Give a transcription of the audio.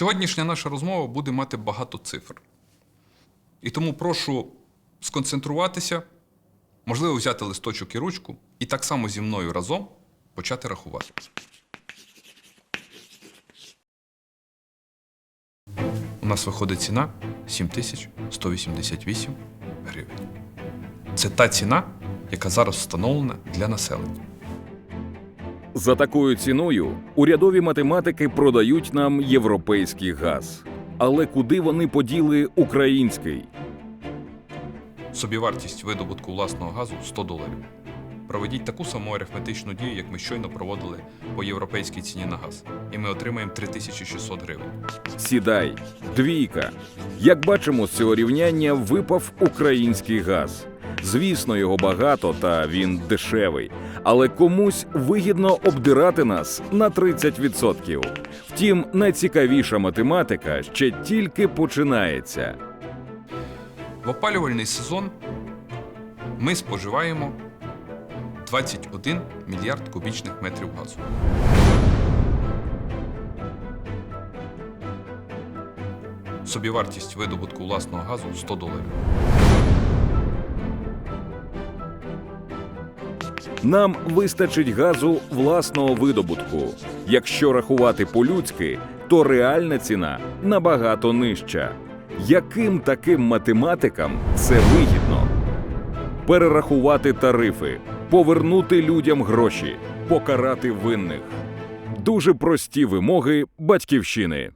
Сьогоднішня наша розмова буде мати багато цифр. І тому прошу сконцентруватися, можливо, взяти листочок і ручку, і так само зі мною разом почати рахувати. У нас виходить ціна 7188 гривень. Це та ціна, яка зараз встановлена для населення. За такою ціною урядові математики продають нам європейський газ. Але куди вони поділи український? Собівартість видобутку власного газу 100 доларів. Проведіть таку саму арифметичну дію, як ми щойно проводили по європейській ціні на газ, і ми отримаємо 3600 гривень. Сідай, двійка. Як бачимо, з цього рівняння випав український газ. Звісно, його багато та він дешевий. Але комусь вигідно обдирати нас на 30%. Втім, найцікавіша математика ще тільки починається. В опалювальний сезон ми споживаємо 21 мільярд кубічних метрів газу. Собівартість видобутку власного газу 100 доларів. Нам вистачить газу власного видобутку. Якщо рахувати по-людськи, то реальна ціна набагато нижча. Яким таким математикам це вигідно? Перерахувати тарифи, повернути людям гроші, покарати винних. Дуже прості вимоги батьківщини.